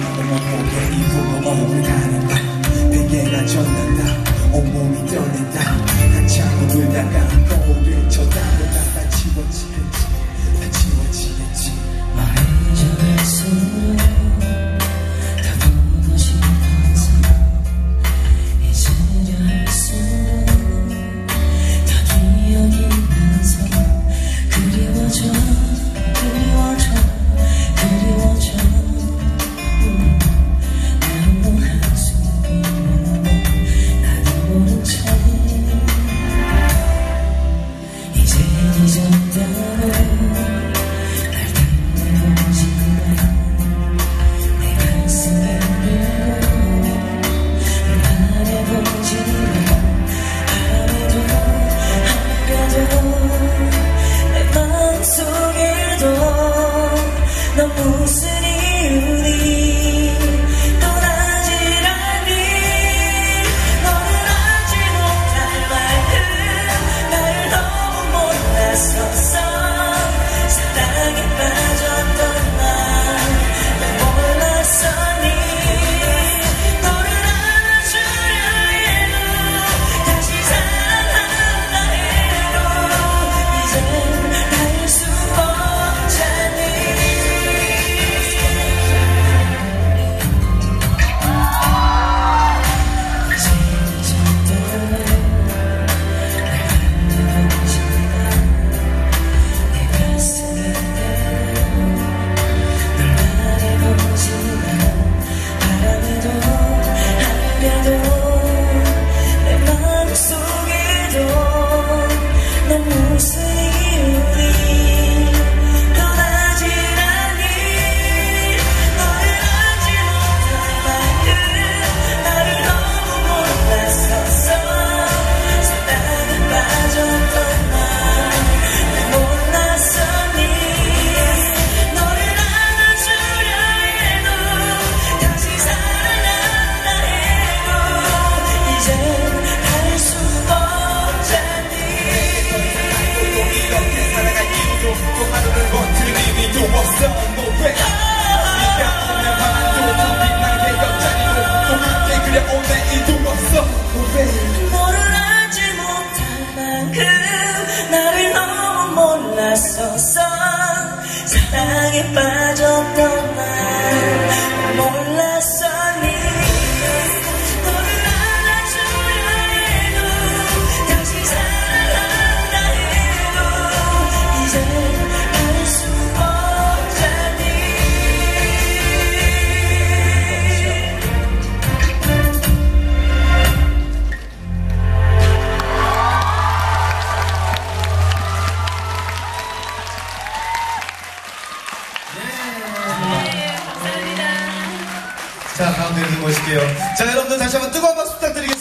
이 분노가 오래 가는다. 내게 나 전한다. 온몸이 떨린다. 那不是 the music 사랑에 빠졌던 자, 가운데로 모실게요. 자, 여러분들 다시 한번 뜨거운 박수 부탁드리겠습니다.